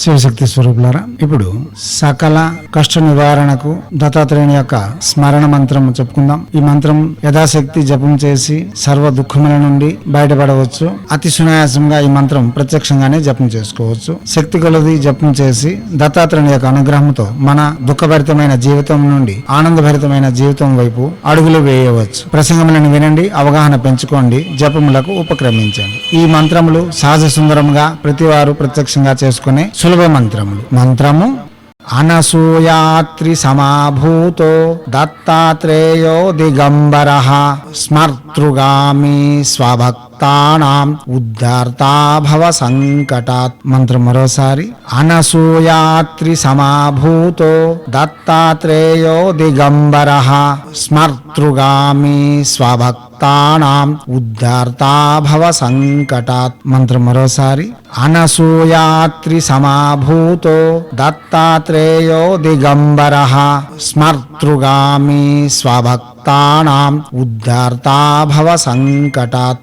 శివశక్తి స్వరూపులారా ఇప్పుడు సకల కష్ట నివారణకు దత్తాత్రేయుని యొక్క స్మరణ మంత్రం చెప్పుకుందాం. ఈ మంత్రం యథాశక్తి జపం చేసి సర్వ దుఃఖముల నుండి బయటపడవచ్చు. అతి సునాయాసంగా ఈ మంత్రం ప్రత్యక్షంగానే జపం చేసుకోవచ్చు. శక్తి కొలది జపం చేసి దత్తాత్రేయుని యొక్క అనుగ్రహంతో మన దుఃఖభరితమైన జీవితం నుండి ఆనందభరితమైన జీవితం వైపు అడుగులు వేయవచ్చు. ప్రసంగములను వినండి అవగాహన పెంచుకోండి జపములకు ఉపక్రమించండి. ఈ మంత్రములు సహజ సుందరంగా ప్రతివారు ప్రత్యక్షంగా చేసుకునే సులభ మంత్రములు మంత్రము అనసూయాత్రి సమాభూతో దత్తాత్రేయో దిగంబర స్మర్తృగామి స్వభక్తానాం ఉద్ధార్తా భవ సంకటాత్ మంత్రం మరోసారి అనసూయాత్రి సమాభూతో దత్తాత్రేయో దిగంబర స్మర్తృగామి స్వభక్తానాం ఉద్ధార్తా భవ సంకటాత్ మంత్రం మరోసారి అనసూయాత్రి సమాభూతో దత్తాత్రేయో దిగంబర స్మర్తృగామి స్వభక్తానాం ఉద్ధార్తా భవ సంకటాత్